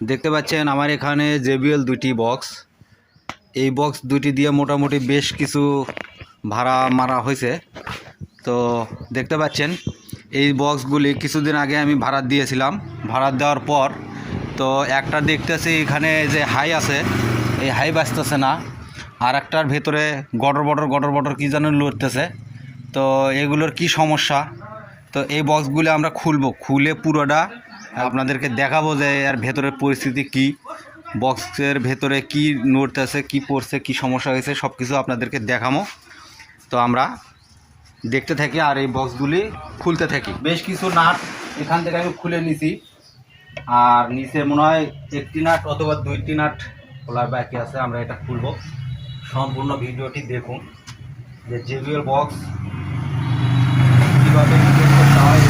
দেখতে পাচ্ছেন আমার এখানে জেবিএল দুটি বক্স এই বক্স দুটি দিয়ে মোটামুটি বেশ কিছু ভাড়া মারা হয়েছে। তো দেখতে পাচ্ছেন, এই বক্সগুলি কিছুদিন আগে আমি ভাড়া দিয়েছিলাম। ভাড়া দেওয়ার পর, তো একটা দেখতেছি এখানে যে হাই আছে, এই হাই বাঁচতেছে না। আর একটার ভেতরে গটর বটর গটর বটর কী যেন লড়তেছে। তো এগুলোর কি সমস্যা? তো এই বক্সগুলো আমরা খুলবো। খুলে পুরোটা আপনাদেরকে দেখাবো যে এর ভেতরের পরিস্থিতি কি, বক্সের ভেতরে কি নড়তেছে, কি পড়ছে, কি সমস্যা হয়েছে সব কিছু আপনাদেরকে দেখাবো। তো আমরা দেখতে থাকি আর এই বক্সগুলি খুলতে থাকি। বেশ কিছু নাট এখান থেকে আমি খুলে নিছি। আর নিচে মনে হয় একটি নাট অথবা দুইটি নাট খোলার বাকি আছে, আমরা এটা খুলবো। সম্পূর্ণ ভিডিওটি দেখুন। যে জেবিএল বক্স কীভাবে করতে হয়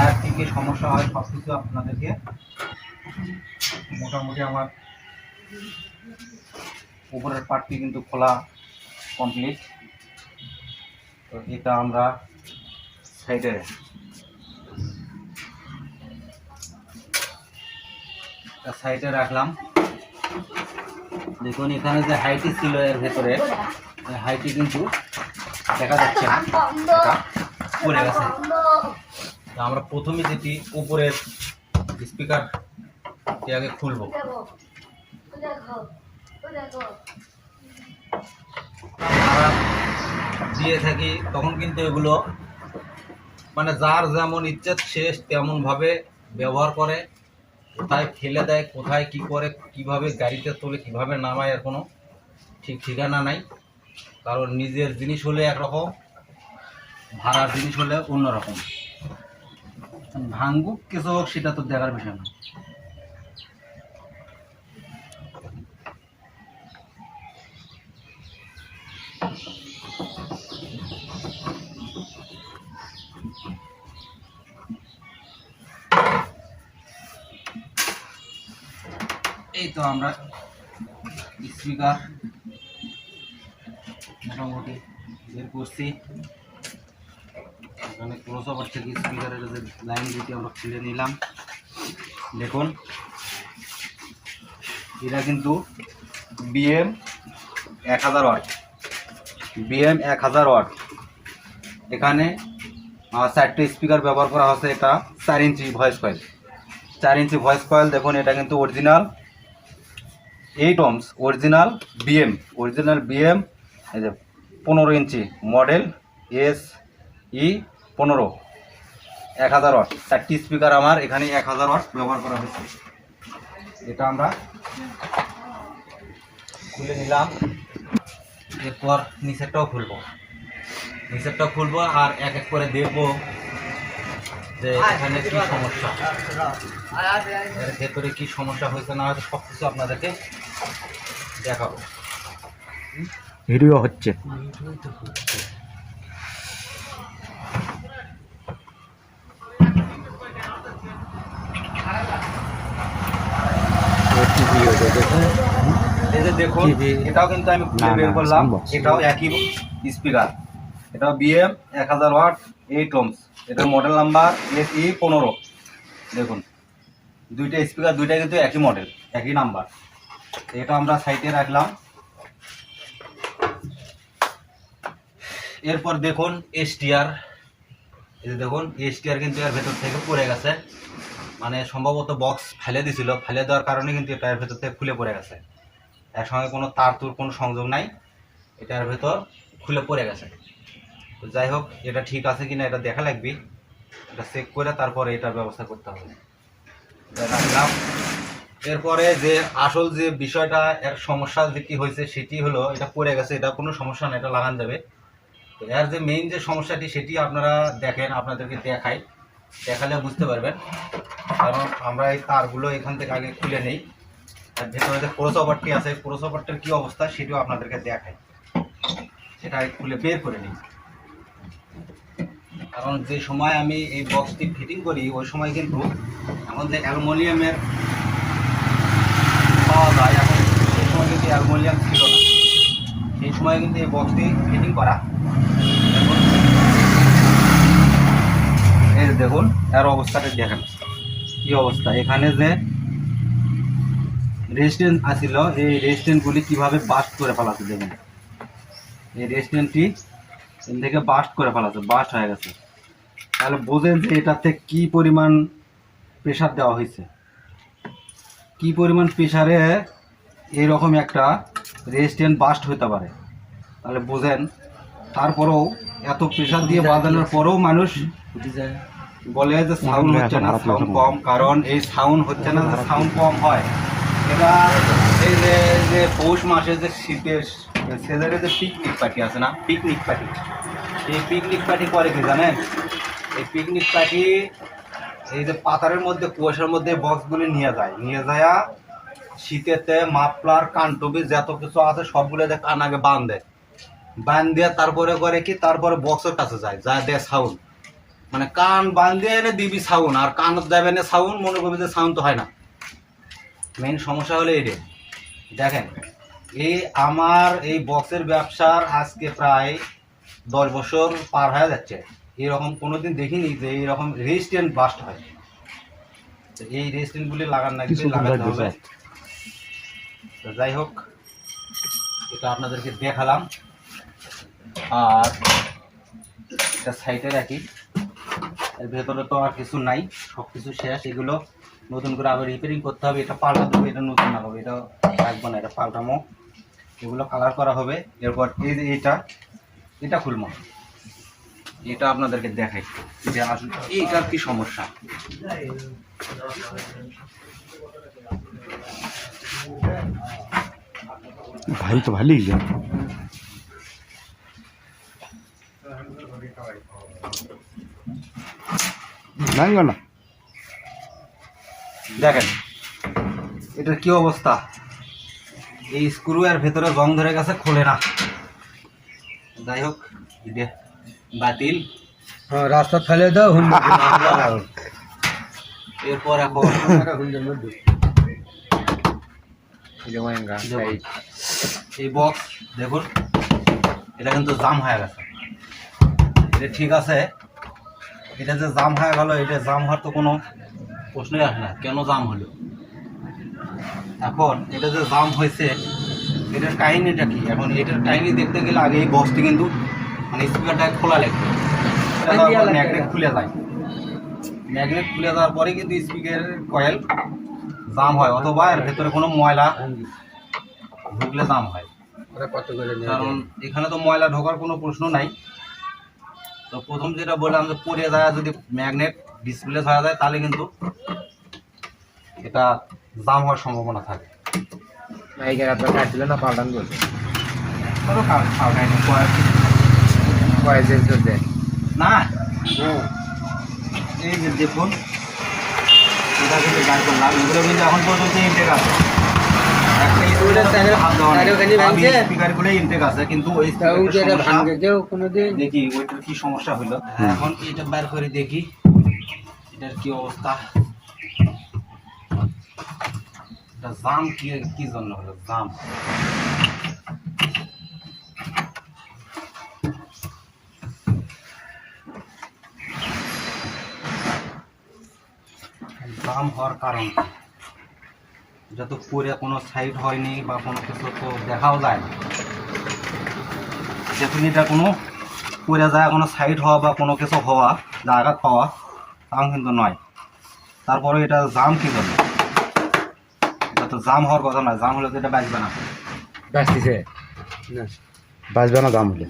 এর কী কী সমস্যা হয় সব কিছু আপনাদেরকে মোটামুটি আমার উপরের পার্টটি কিন্তু খোলা কমপ্লিট তো এটা আমরা সাইডে সাইডে রাখলাম। দেখুন এখানে যে হাইটি ছিল এর ভেতরে হাইটি কিন্তু দেখা যাচ্ছে না। পড়ে গেছে। তো আমরা প্রথমে যেটি উপরের স্পিকার আগে খুলবো। আমরা দিয়ে থাকি, তখন কিন্তু এগুলো মানে যার যেমন ইচ্ছে সে তেমনভাবে ব্যবহার করে, কোথায় ফেলে দেয়, কোথায় কি করে, কীভাবে গাড়িতে তোলে, কীভাবে নামায় এর কোনো ঠিক ঠিকানা নাই। কারণ নিজের জিনিস হলে একরকম, ভাড়ার জিনিস হলে অন্যরকম। ভাঙ্গুক কিছু হোক, সেটা তো দেখার বিষয় না। এই তো আমরা স্পিকার মোটামুটি বের করছি। এখানে ক্রস ওভার থেকে স্পিকারের যে লাইন দুটি আমরা খুলে নিলাম। দেখুন। এটা কিন্তু বিএম এক হাজার ওয়াট বিএম এক হাজার ওয়াট এখানে চারটে স্পিকার ব্যবহার করা হচ্ছে এটা চার ইঞ্চি ভয়েস কয়েল চার ইঞ্চি ভয়েস কয়েল দেখুন, এটা কিন্তু original eight ohms original BM original BM এই যে পনেরো ইঞ্চি মডেল এস ই পনেরো। এক হাজার ওয়াট। চারটি স্পিকার আমার এখানে এক হাজার ওয়াট ব্যবহার করা হয়েছে। এটা আমরা খুলে নিলাম। এরপর নিচেরটাও খুলবো। নিচেরটাও খুলবো আর এক এক করে দেখব যে এখানে কি সমস্যা। এর ভেতরে কি সমস্যা হয়েছে না হয়তো সব কিছু আপনাদেরকে দেখাবো। ভিডিও হচ্ছে। এই যে দেখুন এটাও কিন্তু আমি খুলে বের করলাম। এটাও একই স্পিকার এটাও বিএম এক হাজার ওয়াট এইট ওমস এটার মডেল নাম্বার এস ই পনেরো দেখুন দুইটা স্পিকার দুইটা কিন্তু একই মডেল একই নাম্বার এটা আমরা সাইডে রাখলাম। এরপর দেখুন এসটিআর এই দেখুন এসটিআর কিন্তু এর ভেতর থেকে পড়ে গেছে। মানে সম্ভবত বক্স ফেলে দিছিল। ফেলে দেওয়ার কারণে কিন্তু এটার ভেতর থেকে খুলে পড়ে গেছে। এর সঙ্গে কোনো তার তুর, কোনো সংযোগ নাই। এটার ভেতর খুলে পড়ে গেছে। তো যাই হোক, এটা ঠিক আছে কিনা এটা দেখা লাগবে। এটা চেক করে তারপরে এটার ব্যবস্থা করতে হবে। রাখলাম। এরপরে যে আসল যে বিষয়টা, এর সমস্যা যে যেটি হয়েছে সেটি হলো, এটা পড়ে গেছে, এটা কোনো সমস্যা না, এটা লাগান যাবে। তো এর যে মেইন যে সমস্যাটি সেটি আপনারা দেখেন, আপনাদেরকে দেখাই। দেখালে বুঝতে পারবেন। কারণ আমরা এই তারগুলো এখান থেকে আগে খুলে নেই। আর ভেতরে যে ক্রোসওভারটি আছে ক্রোসওভারটার কী অবস্থা সেটিও আপনাদেরকে দেখাই। সেটা খুলে বের করে নিই। কারণ যে সময় আমি এই বক্সটি ফিটিং করি, ওই সময় কিন্তু এখন যে অ্যালুমিনিয়ামের পাওয়া যায়, এখন সেই সময় কিন্তু অ্যালুমিনিয়াম ছিল না। সেই সময় কিন্তু এই বক্সটি ফিটিং করা। এই দেখুন, এর অবস্থাটা দেখেন। কি অবস্থা? এখানে যে রেস্টুরেন্ট আসিল এই রেস্টুরেন্টগুলি কীভাবে বাস্ট করে ফেলাছে দেখুন। এই রেস্টুরেন্টটি এখান থেকে বাস্ট করে ফেলাছে বাস্ট হয়ে গেছে। তাহলে বোঝেন যে এটাতে কি পরিমাণ প্রেশার দেওয়া হয়েছে। কি পরিমাণ প্রেশারে এইরকম একটা রেস্টুরেন্ট বাস্ট হতে পারে। তাহলে বোঝেন, তারপরেও এত প্রেশার দিয়ে বাজানোর পরেও মানুষ বলে যে সাউন্ড হচ্ছে না সাউন্ড কম কারণ এই সাউন্ড হচ্ছে না যে সাউন্ড কম হয়। এটা এই যে যে পৌষ মাসে যে শীতের ছেলের যে পিকনিক পার্টি আছে না পিকনিক পার্টি এই পিকনিক পার্টি করে কি জানেন? এই পিকনিক পার্টি এই যে পাতারের মধ্যে কুয়াশার মধ্যে বক্সগুলি নিয়ে যায়। নিয়ে যায় শীতেতে মাফলার কানটুবি যত কিছু আছে সবগুলো কান আগে বাঁধ। দেয় বাঁধ দিয়ে তারপরে করে কি? তারপরে বক্সের কাছে যায় যা দেয় সাউন্ড মানে কান বাঁধে এনে দিবি সাউন্ড আর কান দেবে না সাউন্ড মনে করবি যে সাউন্ড তো হয় না। মেন সমস্যা হলো এইটা দেখেন এই আমার এই বক্সের ব্যবসার আজকে প্রায় দশ বছর পার হয়ে যাচ্ছে। এরকম কোনো দিন দেখিনি যে এইরকম রেজিস্ট্যান্ট বাস্ট হয়। এই রেজিস্ট্যান্টগুলি লাগান না লাগাতে হবে। তো যাই হোক এটা আপনাদেরকে দেখালাম। আর এটা সাইডে রাখি। এর ভেতরে তো আর কিছু নাই সব কিছু শেষ। এগুলো নতুন করে আবার রিপেয়ারিং করতে হবে, এটা পাল্টা দেবো এটা নতুন না হবে, এটা রাখব না, এটা পাল্টামো এগুলো কালার করা হবে, এরপর এই যে এটা এটা খুলবো। এটা আপনাদেরকে দেখাই, যে আসলে এইটার কি সমস্যা। ভাই তো ভালোই গেল না। দেখেন এটার কি অবস্থা? এই স্ক্রু এর ভেতরে জং ধরে গেছে খোলে না। যাই হোক বাতিল। হ্যাঁ রাস্তা ফেলে দাও এরপর এখন এই বক্স দেখুন এটা কিন্তু জাম হয়ে গেছে। এটা ঠিক আছে এটা যে জাম হয়ে গেল এটা জাম হওয়ার তো কোনো প্রশ্নই আসে না। কেন জাম হলো? এখন এটা যে জাম হয়েছে এটার কাহিনিটা কি? এখন এটার কাহিনি দেখতে গেলে আগে এই বক্সটি কিন্তু মানে স্পিকারটা খোলা লাগবে। ম্যাগনেট খুলে যায়। ম্যাগনেট খুলে যাওয়ার পরে কিন্তু স্পিকারের কয়েল জাম হয় অথবা এর ভেতরে কোনো ময়লা ঢুকলে জাম হয়। কারণ এখানে তো ময়লা ঢোকার কোনো প্রশ্ন নাই। তো প্রথম যেটা বললাম যে পড়ে যায় যদি ম্যাগনেট ডিসপ্লে হয়ে যায় তাহলে কিন্তু এটা জাম হওয়ার সম্ভাবনা থাকে। এই কাটছিল না পাল্টান বলছে না? এই যে দেখুন এটা কিন্তু গাড়ি করলাম এগুলো কিন্তু এখন পর্যন্ত ইনটেক আছে। দেখি ওইটার কি সমস্যা হলো এখন এটা বের করে দেখি এটার কি অবস্থা? জাম কি কি জন্য হলো? জাম। জাম হওয়ার কারণ কি? এটা তো পরে কোনো সাইড হয়নি বা কোনো কিছু তো দেখাও যায় না। দেখুন এটা কোনো পড়ে যায় কোনো সাইড হওয়া বা কোনো কিছু হওয়া যা আঘাত পাওয়া তাও কিন্তু নয়। তারপরে এটা জাম কি জন্য এটা তো জাম হওয়ার কথা নয় জাম হলে তো এটা বাঁচবে না। বাঁচতেছে? না। বাঁচবে না দাম হলে?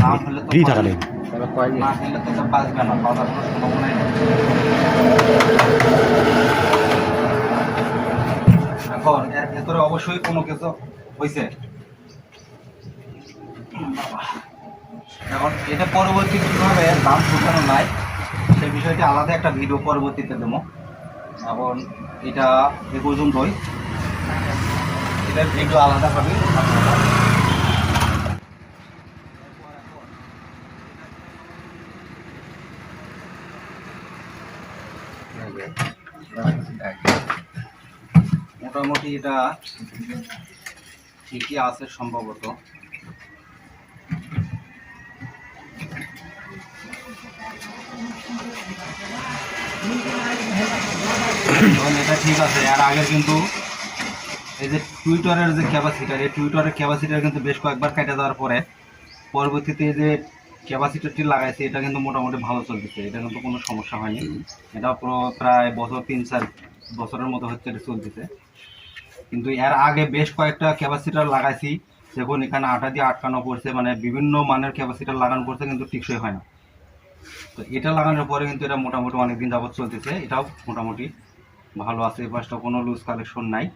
জাম হলে তো ফ্রি না। বাঁচবে না বাঁচার কোনো সম্ভাবনাই নেই। এখন এর ভেতরে অবশ্যই কোনো কিছু হয়েছে এখন এটা পরবর্তী কীভাবে দাম ঢুকানো নাই। সেই বিষয়টি আলাদা একটা ভিডিও পরবর্তীতে দেবো। এখন এটা এ পর্যন্তই। এটার ভিডিও আলাদাভাবে মোটামুটি এটা ঠিকই আছে সম্ভবত। এটা ঠিক আছে আর আগে কিন্তু এই যে টুইটারের যে ক্যাপাসিটার এই টুইটারের ক্যাপাসিটার কিন্তু বেশ কয়েকবার কেটে যাওয়ার পরে পরবর্তীতে যে ক্যাপাসিটারটি লাগাইছে, এটা কিন্তু মোটামুটি ভালো চলতেছে, এটা কিন্তু কোনো সমস্যা হয়নি। এটা প্র- প্রায় বছর তিন চার বছরের মতো হচ্ছে এটা চলতেছে। কিন্তু এর আগে বেশ কয়েকটা ক্যাপাসিটার লাগাইছি। দেখুন, এখানে আটা দিয়ে আটকানো পড়ছে মানে বিভিন্ন মানের ক্যাপাসিটার লাগানো পড়ছে, কিন্তু টিকসই হয় না। তো এটা লাগানোর পরে কিন্তু এটা মোটামুটি অনেকদিন যাবত চলতেছে। এটাও মোটামুটি ভালো আছে পাশটা কোনো লুজ কালেকশন নাই।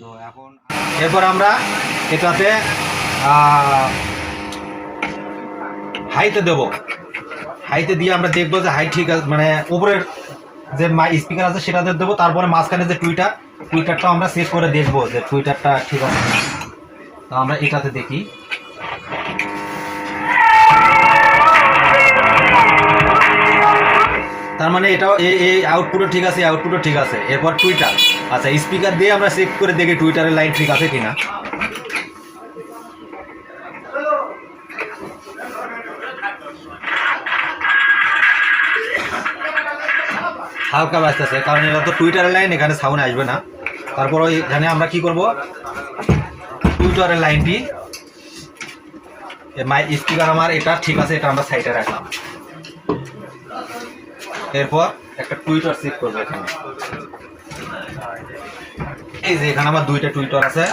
তো এখন এরপর আমরা এটাতে হাইতে দেব। হাইতে দিয়ে আমরা দেখব যে হাই ঠিক আছে মানে উপরের যে স্পিকার আছে সেটাতে দেবো। তারপরে মাঝখানে যে টুইটার টুইটারটা আমরা সেভ করে দেখব যে টুইটারটা ঠিক আছে। তো আমরা এটাতে দেখি। তার মানে এটাও এই আউটপুটও ঠিক আছে আউটপুটও ঠিক আছে। এরপর টুইটার আচ্ছা স্পিকার দিয়ে আমরা চেক করে দেখি টুইটারের লাইন ঠিক আছে কিনা। হালকা বাজতেছে, কারণ এটা তো টুইটারের লাইন এখানে সাউন্ড আসবে না। তারপর এখানে আমরা কি করব? টুইটারের লাইনটি মাই স্পিকার আমার এটা ঠিক আছে, এটা আমরা সাইডে রাখলাম। এরপর একটা টুইটার চেক করব এখানে। এই যে এখানে আমার দুইটা টুইটার আছে।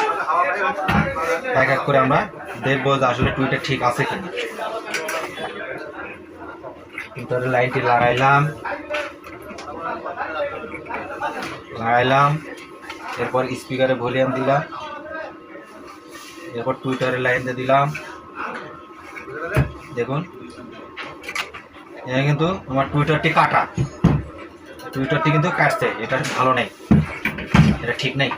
এক এক করে আমরা দেখব যে আসলে টুইটার ঠিক আছে কিনা। টুইটারের লাইনটি লাগাইলাম। লাগাইলাম। এরপর স্পিকারে ভলিউম দিলাম। এরপর টুইটারে লাইন দিয়ে দিলাম। দেখুন। এখানে কিন্তু আমার টুইটারটি কাটা। টুইটারটি কিন্তু কাটছে, এটা ভালো নেই। এটা ঠিক নেই।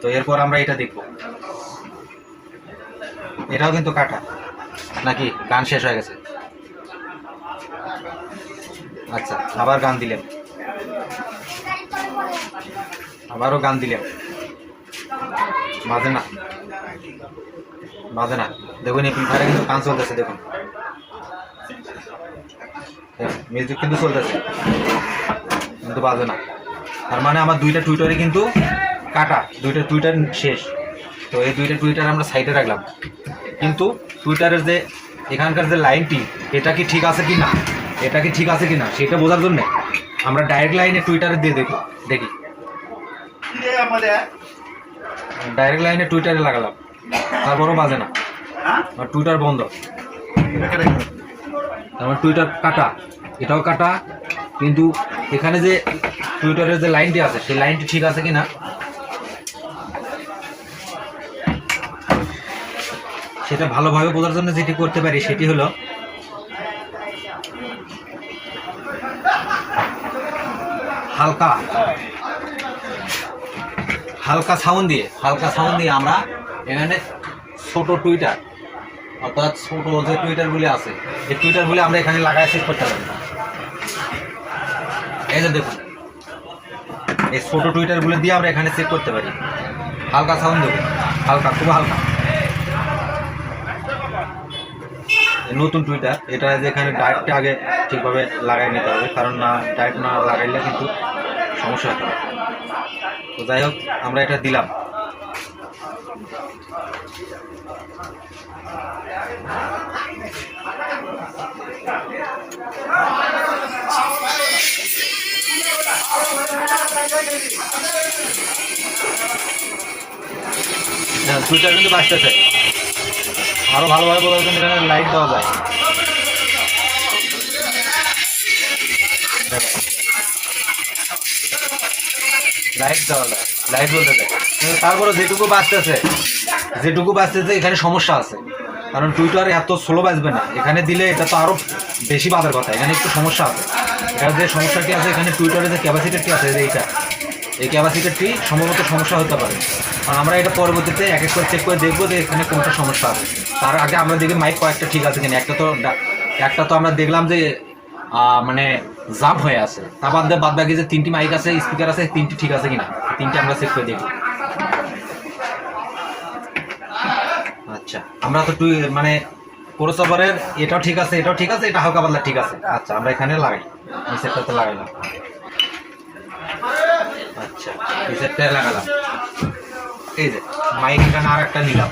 তো এরপর আমরা এটা দেখব। এটাও কিন্তু কাটা। নাকি গান শেষ হয়ে গেছে? আচ্ছা আবার গান দিলেন। আবারও গান দিলেন বাজে না। বাজে না। দেখুন এই পিঠারে কিন্তু গান চলতেছে, দেখুন। মিউজিক কিন্তু চলতেছে। কিন্তু বাজে না। তার মানে আমার দুইটা টুইটারে কিন্তু কাটা। দুইটা টুইটার শেষ। তো এই দুইটা টুইটার আমরা সাইডে রাখলাম। কিন্তু টুইটারের যে এখানকার যে লাইনটি এটা কি ঠিক আছে কি না এটা কি ঠিক আছে কি না সেটা বোঝার জন্যে আমরা ডাইরেক্ট লাইনে টুইটারে দিয়ে দেখো। দেখি। ডাইরেক্ট লাইনে টুইটারে লাগালাম। তারপরও বাজে না। আর টুইটার বন্ধ। আমার টুইটার কাটা। এটাও কাটা কিন্তু এখানে যে টুইটারের যে লাইনটি আছে সেই লাইনটি ঠিক আছে কি না সেটা ভালোভাবে বোঝার জন্য যেটি করতে পারি সেটি হলো হালকা। হালকা সাউন্ড দিয়ে, হালকা সাউন্ড দিয়ে আমরা এখানে ছোট টুইটার, অর্থাৎ ছোট যে টুইটারগুলি আছে, এই টুইটারগুলি আমরা এখানে লাগাই সেট করতে পারি। এই যে দেখুন, এই ছোট টুইটারগুলো দিয়ে আমরা এখানে সেট করতে পারি। হালকা সাউন্ড দেবো হালকা খুব হালকা। নতুন টুইটার, এটা যে এখানে ডায়েটটা আগে ঠিকভাবে লাগাই নিতে হবে, কারণ না ডায়েট না লাগাইলে কিন্তু সমস্যা হতে পারে। তো যাই হোক, আমরা এটা দিলাম। হ্যাঁ সুইচার কিন্তু বাঁচতেছে আরও ভালোভাবে বোঝার জন্য এখানে লাইট দেওয়া যায়। বলতে তারপরে যেটুকু বাঁচতেছে যেটুকু বাঁচতেছে, এখানে সমস্যা আছে। কারণ টুইটারে এত স্লো বাজবে না। এখানে দিলে এটা তো আরও বেশি বাজার কথা, এখানে একটু সমস্যা আছে। এখানে যে সমস্যাটি আছে, এখানে টুইটারে যে ক্যাপাসিটিটি আছে এইটা, এই ক্যাপাসিটিটি সম্ভবত সমস্যা হতে পারে। কারণ আমরা এটা পরবর্তীতে এক এক করে চেক করে দেখব যে এখানে কোনটা সমস্যা আছে। তার আগে আমরা দেখি মাইক কয়েকটা ঠিক আছে কিনা। একটা তো একটা তো আমরা দেখলাম যে মানে জাম হয়ে আছে। তার বাদ বাদ বাকি যে তিনটি মাইক আছে স্পিকার আছে, তিনটি ঠিক আছে কিনা? তিনটি আমরা চেক করে দেখি। আচ্ছা আমরা তো টুই মানে ক্রসওভারের এটাও ঠিক আছে, এটাও ঠিক আছে, এটা হালকা পাতলা ঠিক আছে। আচ্ছা আমরা এখানে লাগাই। এই সেটটাতে লাগাইলাম আচ্ছা এই সেটটায় লাগালাম। এই যে মাইক এখানে আর একটা নিলাম।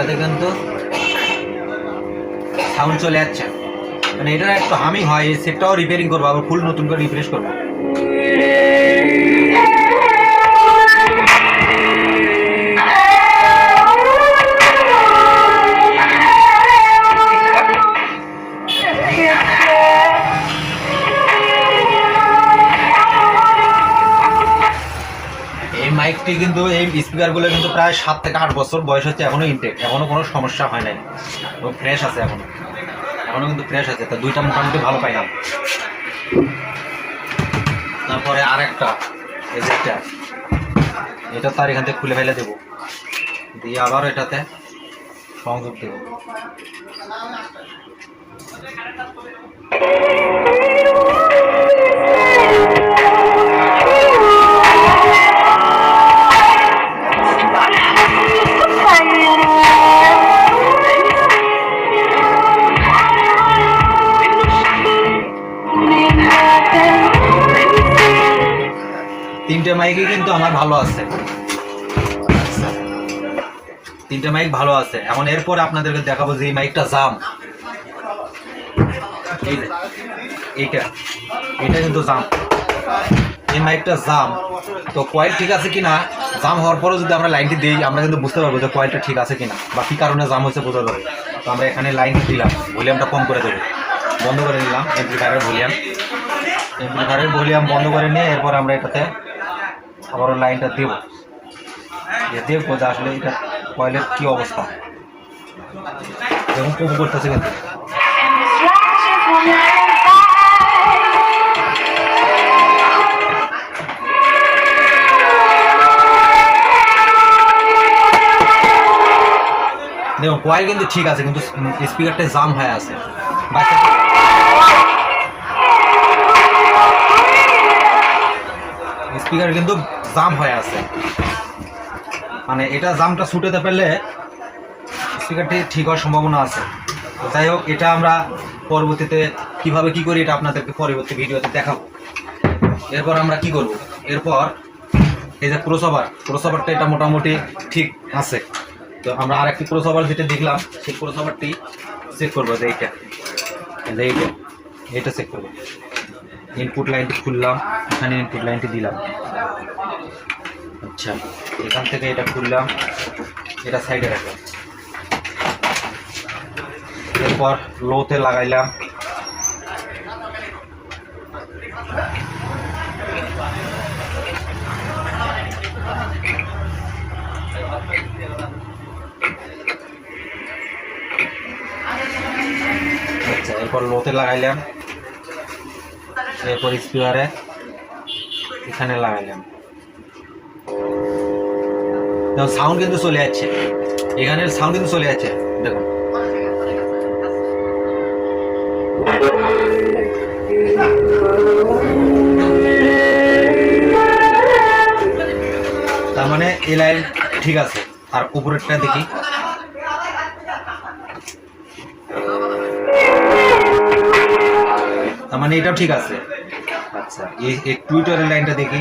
এটাতে কিন্তু সাউন্ড চলে যাচ্ছে মানে এটার একটু হামি হয়, এই সেটটাও রিপেয়ারিং করব, আবার ফুল নতুন করে রিফ্রেশ করব। এই মাইকটি কিন্তু এই স্পিকারগুলো কিন্তু প্রায় সাত থেকে আট বছর বয়স হচ্ছে এখনও ইনটেক এখনও কোনো সমস্যা হয় নাই। ফ্রেশ আছে এখনও। এখনও কিন্তু ফ্রেশ আছে, তা দুইটা মোটামুটি ভালো পাইলাম। তারপরে আরেকটা, এই যে একটা এটা তার এখান থেকে খুলে ফেলে দেবো। দিয়ে আবার এটাতে সংযোগ দেবো। তিনটে আছে। তিনটে মাইক ভালো আছে। এখন এরপর আপনাদেরকে দেখাবো যে এই মাইকটা জাম। এই এইটা। এটা কিন্তু জাম। এই মাইকটা জাম। তো কয়েল ঠিক আছে কিনা? জাম হওয়ার পরেও যদি আমরা লাইনটি দিই, আমরা কিন্তু বুঝতে পারব যে কয়েলটা ঠিক আছে কিনা বা কি কারণে জাম হচ্ছে বোঝা যাবে। তো আমরা এখানে লাইনটি দিলাম। ভলিউমটা কম করে দেবো। বন্ধ করে নিলাম। এমপ্লিফায়ারের ভলিউম। এমপ্লিফায়ারের ভলিউম বন্ধ করে নিয়ে এরপর আমরা এটাতে আবারও লাইনটা দেবো। দিয়ে দেখব যে আসলে এটা কয়েলের কী অবস্থা? এবং কম করতেছে কিন্তু। দেখুন, কয়েল কিন্তু ঠিক আছে, কিন্তু স্পিকারটা জাম হয়ে আছে। বাচ্চা স্পিকার কিন্তু জাম হয়ে আছে। মানে এটা জামটা ছুটেতে পারলে স্পিকারটি ঠিক হওয়ার সম্ভাবনা আছে। যাই হোক, এটা আমরা পরবর্তীতে কীভাবে কি করি এটা আপনাদেরকে পরবর্তী ভিডিওতে দেখাবো। এরপর আমরা কি করব? এরপর এই যে ক্রোসওভার ক্রোসওভারটা এটা মোটামুটি ঠিক আছে। তো আমরা আরেকটি ক্রোসওভার যেটা দেখলাম, সেই ক্রোসওভারটি চেক করব যে এইটা এইটা এইটা চেক করব। ইনপুট লাইনটি খুললাম, এখানে ইনপুট লাইনটি দিলাম। আচ্ছা এখান থেকে এটা খুললাম, এটা সাইডে রাখলাম। এরপর লোতে লাগাইলাম। আচ্ছা এরপর লোতে লাগাইলাম। এরপর স্পিকারে এখানে লাগাইলাম দেখুন সাউন্ড কিন্তু চলে যাচ্ছে। এখানের সাউন্ড কিন্তু চলে যাচ্ছে। দেখুন। তার মানে এই লাইন ঠিক আছে। আর উপরেরটা দেখি। তার মানে এটাও ঠিক আছে। আচ্ছা এই টুইটারের লাইনটা দেখি।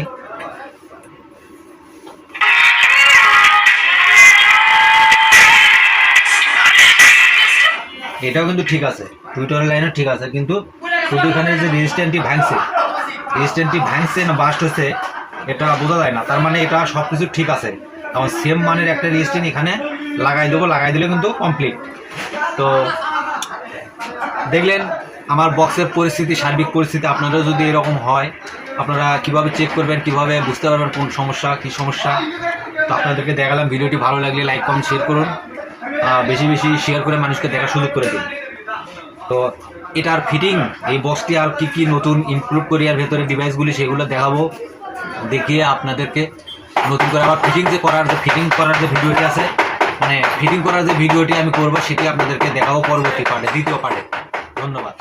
এটাও কিন্তু ঠিক আছে। টুইটারের লাইনও ঠিক আছে, কিন্তু শুধু এখানে যে রেজিস্ট্যান্টটি ভাঙছে রেজিস্ট্যান্টটি ভাঙছে না বাস্ট হচ্ছে, এটা বোঝা যায় না। তার মানে এটা সব কিছু ঠিক আছে। আমার সেম মানের একটা রেজিস্ট্যান্ট এখানে লাগাই দেবো, লাগাই দিলে কিন্তু কমপ্লিট তো দেখলেন আমার বক্সের পরিস্থিতি, সার্বিক পরিস্থিতি আপনাদের যদি এরকম হয়, আপনারা কীভাবে চেক করবেন, কীভাবে বুঝতে পারবেন কোন সমস্যা, কি সমস্যা? তো আপনাদেরকে দেখালাম, ভিডিওটি ভালো লাগলে লাইক কমেন্ট শেয়ার করুন। বেশি বেশি শেয়ার করে মানুষকে দেখার সুযোগ করে দিন। তো এটার ফিটিং এই বক্সটি আর কি কি নতুন ইনক্লুড করি আর ভেতরে ডিভাইসগুলি সেগুলো দেখাবো, দেখিয়ে আপনাদেরকে নতুন করে আবার ফিটিং যে করার যে ফিটিং করার যে ভিডিওটি আছে মানে ফিটিং করার যে ভিডিওটি আমি করব, সেটি আপনাদেরকে দেখাবো পরবর্তী পার্টে দ্বিতীয় পার্টে ধন্যবাদ।